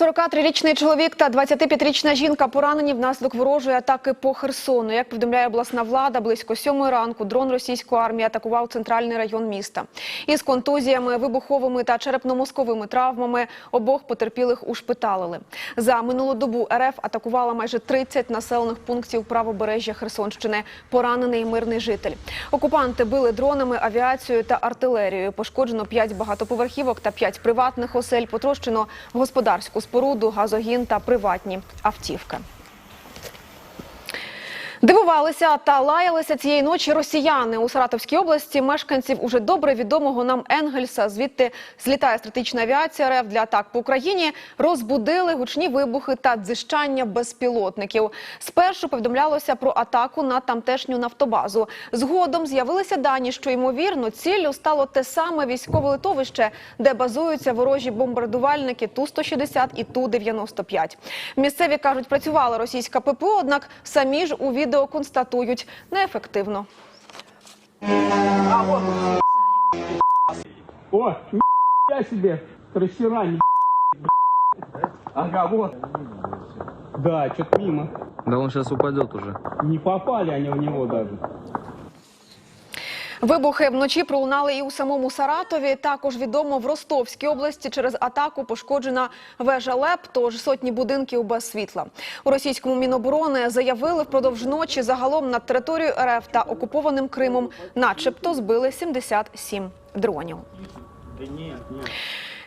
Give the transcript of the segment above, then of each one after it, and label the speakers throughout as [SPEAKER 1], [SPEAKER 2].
[SPEAKER 1] 43-річний чоловік та 25-річна жінка поранені внаслідок ворожої атаки по Херсону. Як повідомляє обласна влада, близько сьомої ранку дрон російської армії атакував центральний район міста. Із контузіями, вибуховими та черепно-мозковими травмами обох потерпілих ушпиталили. За минулу добу РФ атакувала майже 30 населених пунктів правобережжя Херсонщини. Поранений мирний житель. Окупанти били дронами, авіацією та артилерією. Пошкоджено 5 багатоповерхівок та 5 приватних осель. Потрощено господарську споруду, газогін та приватні автівки. Дивувалися та лаялися цієї ночі росіяни у Саратовській області. Мешканців уже добре відомого нам Енгельса, звідти злітає стратегічна авіація РФ для атак по Україні. Розбудили гучні вибухи та дзищання безпілотників. Спершу повідомлялося про атаку на тамтешню нафтобазу. Згодом з'явилися дані, що ймовірно ціллю стало те саме військове литовище, де базуються ворожі бомбардувальники Ту-160 і Ту-95. Місцеві кажуть, працювала російська ППО, однак самі ж у відео констатують неефективно.
[SPEAKER 2] О, я себе, трассера, не Ага, вот. Да, что-то мимо.
[SPEAKER 3] Да он сейчас упадет уже.
[SPEAKER 2] Не попали они в него даже.
[SPEAKER 1] Вибухи вночі пролунали і у самому Саратові. Також відомо в Ростовській області через атаку пошкоджена вежа ЛЕП, тож сотні будинків без світла. У російському міноборони заявили впродовж ночі загалом над територією РФ та окупованим Кримом, начебто, збили 77 дронів.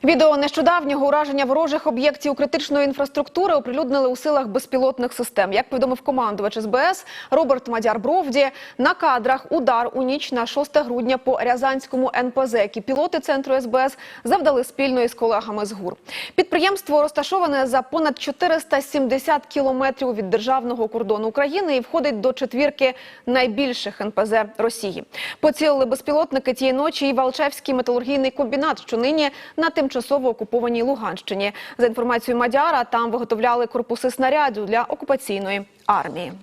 [SPEAKER 1] Відео нещодавнього ураження ворожих об'єктів критичної інфраструктури оприлюднили у силах безпілотних систем. Як повідомив командувач СБС Роберт Мадяр Бровді, на кадрах удар у ніч на 6 грудня по Рязанському НПЗ, які пілоти центру СБС завдали спільно із колегами з ГУР. Підприємство розташоване за понад 470 кілометрів від державного кордону України і входить до четвірки найбільших НПЗ Росії. Поцілили безпілотники тієї ночі і Валчевський металургійний комбінат, що нині на тимчасово окупованій Луганщині. За інформацією Мадяра, там виготовляли корпуси снарядів для окупаційної армії.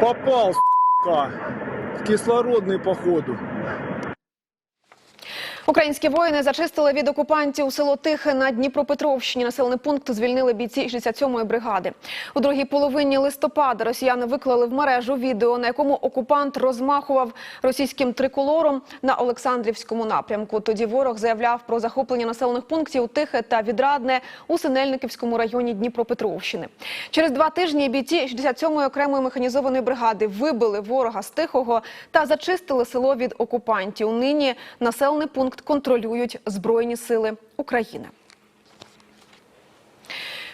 [SPEAKER 4] Попав, с**ка, В кислородний походу.
[SPEAKER 1] Українські воїни зачистили від окупантів село Тихе на Дніпропетровщині. Населений пункт звільнили бійці 67-ї бригади. У другій половині листопада росіяни виклали в мережу відео, на якому окупант розмахував російським триколором на Олександрівському напрямку. Тоді ворог заявляв про захоплення населених пунктів Тихе та Відрадне у Синельниківському районі Дніпропетровщини. Через два тижні бійці 67-ї окремої механізованої бригади вибили ворога з Тихого та зачистили село від окупантів. Нині населений пункт контролюють Збройні сили України.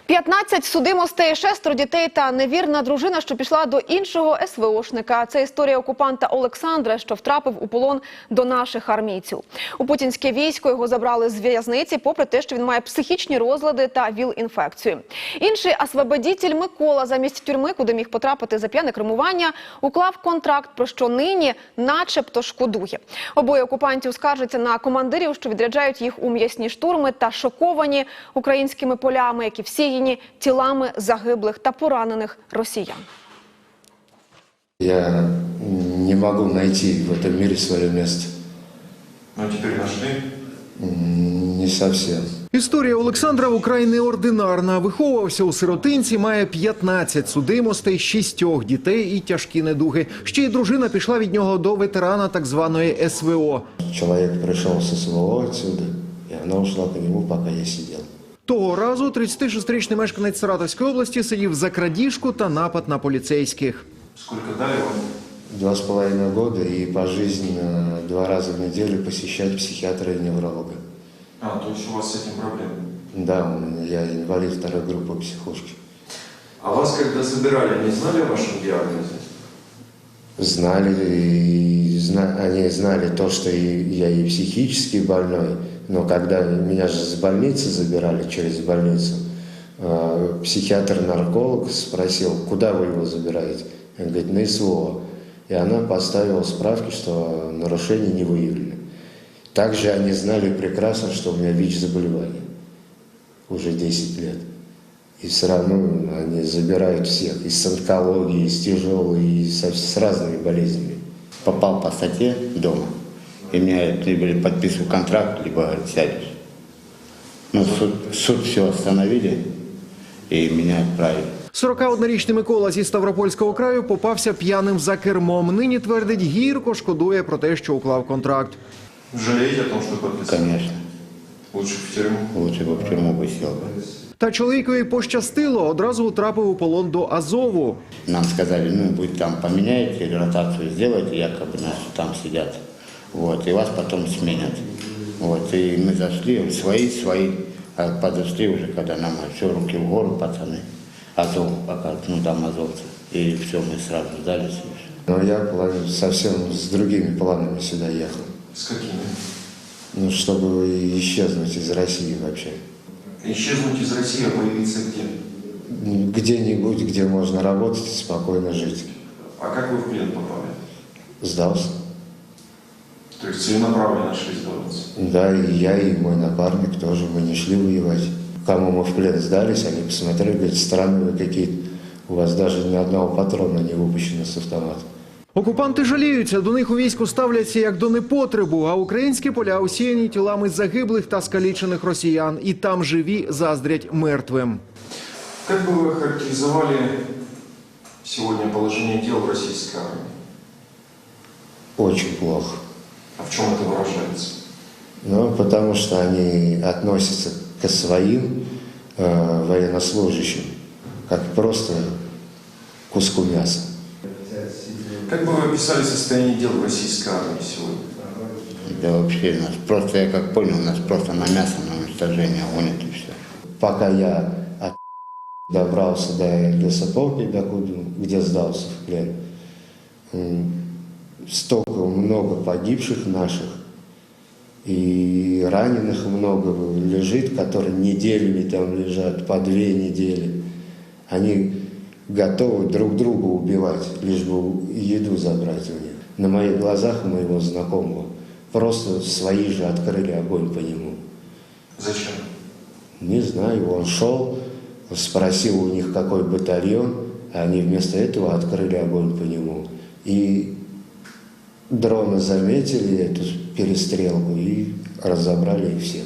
[SPEAKER 1] 15 судимостей, шестеро дітей та невірна дружина, що пішла до іншого СВОшника. Це історія окупанта Олександра, що втрапив у полон до наших армійців. У путінське військо його забрали з в'язниці, попри те, що він має психічні розлади та ВІЛ-інфекцію. Інший освободітель Микола замість тюрми, куди міг потрапити за п'яне кермування, уклав контракт, про що нині начебто шкодує. Обоє окупантів скаржаться на командирів, що відряджають їх у м'ясні штурми та шоковані українськими полями, які всіяні тілами загиблих та поранених росіян.
[SPEAKER 5] Я не могу найти в этом мире свое место.
[SPEAKER 6] Ну, теперь нашли.
[SPEAKER 5] М, Не совсем.
[SPEAKER 7] Історія Олександра вкрай неординарна. Виховувався у сиротинці, має 15 судимостей, шістьох дітей і тяжкі недуги. Ще й дружина пішла від нього до ветерана так званої СВО.
[SPEAKER 5] Человек пришел с СВО отсюда, и она ушла к нему, пока я сидел.
[SPEAKER 7] Того разу 36-річний мешканець Саратовської області сидів за крадіжку та напад на поліцейських.
[SPEAKER 6] Сколько дали вам?
[SPEAKER 5] Два с половиной года и пожизненно два раза в неделю посещать психиатра и невролога.
[SPEAKER 6] А, то есть у вас с этим проблемы.
[SPEAKER 5] Да, у меня- я инвалид второй группы психушки.
[SPEAKER 6] А вас когда забирали, они знали о вашем диагнозе?
[SPEAKER 5] Знали, и зна- они знали то, что и я и психически больной, но когда меня же с больницы забирали через больницу, э, психиатр-нарколог спросил, куда вы его забираете? Он говорит, на СВО. И она поставила справки, что нарушений не выявлено. Также они знали прекрасно, что у меня ВИЧ-заболевание уже 10 лет. И все равно они забирают всех. И с онкологией, и с тяжелой, и со- с разными болезнями.
[SPEAKER 3] попал по статье дома, и мне либо подписываю контракт, либо говорит, сядешь. Ну, суд, суд все остановили, и меня отправили.
[SPEAKER 7] 41-річний Микола зі Ставропольського краю попався п'яним за кермом. Нині твердить, гірко шкодує про те, що уклав контракт.
[SPEAKER 6] Жалеете о том, что подписали?
[SPEAKER 3] Конечно,
[SPEAKER 6] Лучше в тюрьму.
[SPEAKER 3] лучше бы в тюрьму бы сел бы.
[SPEAKER 7] Та чоловікові пощастило, одразу утрапив у полон до Азову.
[SPEAKER 3] Нам сказали, ну, будет там поменяете, или ротацию сделайте, якобы нас там сидят. Вот, и вас потом сменят. Вот, и мы зашли, свои, свои, а подошли уже, когда нам все, руки в гору, пацаны. Азов, пока, ну, там азовцы. И все, мы сразу сдались.
[SPEAKER 5] Но я совсем с другими планами сюда ехал.
[SPEAKER 6] С какими?
[SPEAKER 5] Ну, чтобы исчезнуть из России вообще.
[SPEAKER 6] Исчезнуть из России, а появиться где?
[SPEAKER 5] Где-нибудь, где можно работать и спокойно жить.
[SPEAKER 6] А как вы в плен попали?
[SPEAKER 5] Сдался.
[SPEAKER 6] То есть целенаправленно нашли сдаваться?
[SPEAKER 5] Да, и я, и мой напарник тоже, мы не шли воевать. Кому мы в плен сдались, они посмотрели, говорят, странные вы какие-то. У вас даже ни одного патрона не выпущено с автомата.
[SPEAKER 7] Окупанти жаліються, до них у війську ставляться як до непотребу, а українські поля усіяні тілами загиблих та скалічених росіян. І там живі заздрять мертвим.
[SPEAKER 6] Как бы вы характеризовали сегодня положение дел в российской армии?
[SPEAKER 5] Очень плохо.
[SPEAKER 6] А в чем это выражается?
[SPEAKER 5] Ну, потому что они относятся к своим э, военнослужащим как просто куску мяса.
[SPEAKER 6] Как бы вы описали состояние дел в российской армии сегодня?
[SPEAKER 3] Да вообще нас просто, я как понял, нас просто на мясо, на уничтожение гонят и все.
[SPEAKER 5] Пока я от добрался до лесополки, докуда, где сдался в плен, столько много погибших наших, и раненых много лежит, которые неделями там лежат, по две недели. Они готовы друг друга убивать, лишь бы еду забрать у них. На моих глазах моего знакомого просто свои же открыли огонь по нему.
[SPEAKER 6] Зачем?
[SPEAKER 5] Не знаю, он шел, спросил у них, какой батальон, а они вместо этого открыли огонь по нему. И дроны заметили эту перестрелку и разобрали их всех.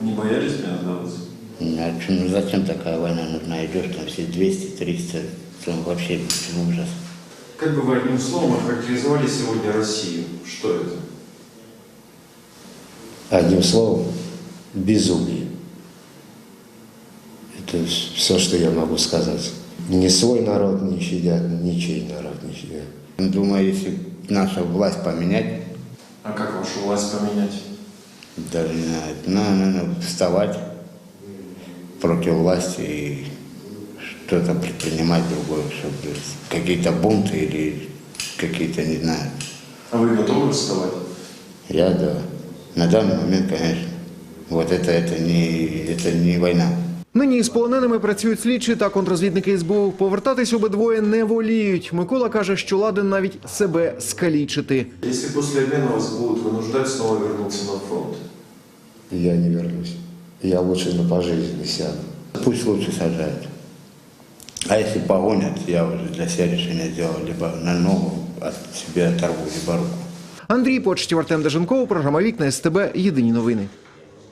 [SPEAKER 6] Не боялись меня сдаваться?
[SPEAKER 3] А чё, ну зачем такая война нужна? Идешь там все 200-300, там вообще ужас.
[SPEAKER 6] Как бы вы одним словом охарактеризовали сегодня Россию? Что это?
[SPEAKER 5] Одним словом, безумие. Это все, что я могу сказать. Ни свой народ не щадят, ничей народ не щадят.
[SPEAKER 3] Думаю, если наша власть поменять,
[SPEAKER 6] А как вашу власть поменять?
[SPEAKER 3] даже не знаю, надо, вставать против власти и что-то предпринимать другое, чтобы какие-то бунты или какие-то, не знаю.
[SPEAKER 6] А вы готовы вставать?
[SPEAKER 3] Я, да, на данный момент, конечно. Вот это, это, не, это не война.
[SPEAKER 7] Нині з полоненими працюють слідчі та контрозвідники СБУ. Повертатись обидвоє не воліють. Микола каже, що ладен навіть себе скалічити.
[SPEAKER 6] Если после обмена вас будут вынуждать снова вернуться на фронт,
[SPEAKER 5] Я не вернусь. Я лучше на пожизненно сяду.
[SPEAKER 3] Пусть лучше сажают. А если погонят, я уже для себя решение сделал, либо на ногу от себя оторву, либо руку.
[SPEAKER 7] Андрій Почтів, Артем Деженков, програма Вікна СТБ. Єдині новини.